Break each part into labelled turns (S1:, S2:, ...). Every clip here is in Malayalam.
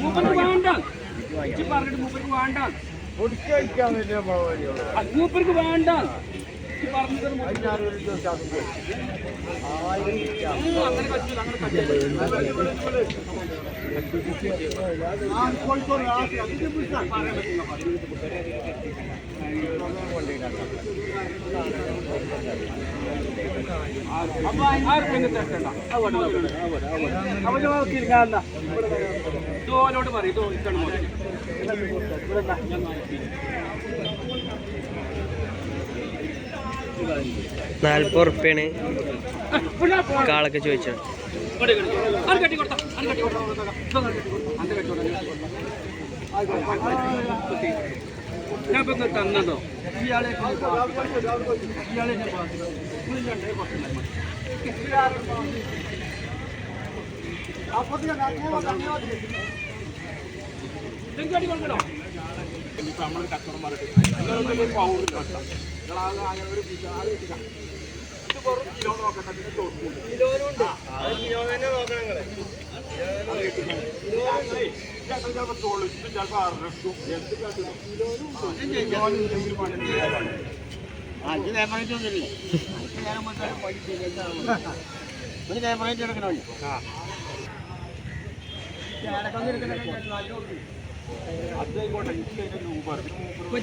S1: മൂപ്പർക്ക് വേണ്ട ഇജ്ജ് പറഞ്ഞിട്ട് മൂപ്പർക്ക് വേണ്ട അത് മൂപ്പർക്ക് വേണ്ട ഇജ്ജ് പറഞ്ഞത് മൂപ്പർക്ക് ഉം, അങ്ങനെ പറ്റൂല അങ്ങനെ പറ്റൂല അപ്പൊ ആരും രംഗത്ത് ഇറക്കണ്ട. അത് വേണ്ട, അത് വേണ്ട, അത് വേണ്ട, അത് നോക്കി.
S2: നാല്പത് ഉറുപ്പ്യാണ്. കാളൊക്കെ
S1: കൊടുത്തോ, ഞാൻ ഇപ്പൊ തന്നതോ ഇയാളെ ഇയാളെ ഞാൻ? ഇനിയിപ്പോ നിങ്ങളൊന്നും ഒരു പൗറ് കഷ്ടം. നിങ്ങളാകെ ആകെ ഒരു ഇട്ടില്ല. ഇത് വെറും കിലോ നോക്കട്ടെ, പിന്നെ ചോദിക്കൂല. കിലോ തന്നെ നോക്കണം ഞങ്ങൾ ചിലപ്പോ തൊളിച്ചും ചിലപ്പോ അറക്കും. എന്ത്.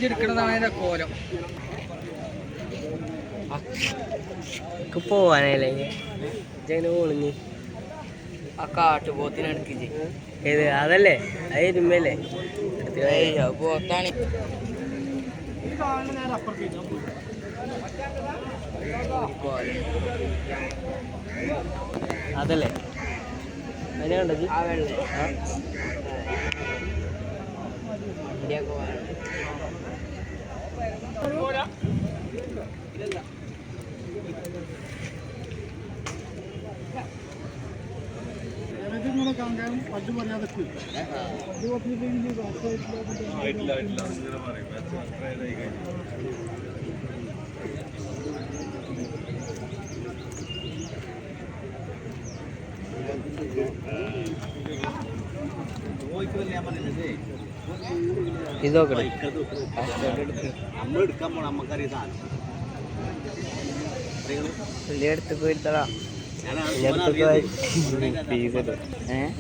S3: എടുക്കണതാണ് അതിന്റെ കോലം
S2: പോവാനല്ലേ ഒളിഞ്ഞ്
S3: ആ കാട്ടുപോത്തിനടുക്കിച്ച്
S2: ഏത്? അതല്ലേ? അത് ഇരുമ്പല്ലേ
S3: പോത്താണ്.
S2: അതല്ലേ? അതിനെ കണ്ടത്?
S3: ആ വെള്ള.
S2: ഇത് നോക്കണേ
S4: നമ്മൾ എടുക്കാൻ പോണം നമുക്കറിയാം സാധനം.
S2: വലിയ അടുത്ത് പോയി
S3: ഏഹ്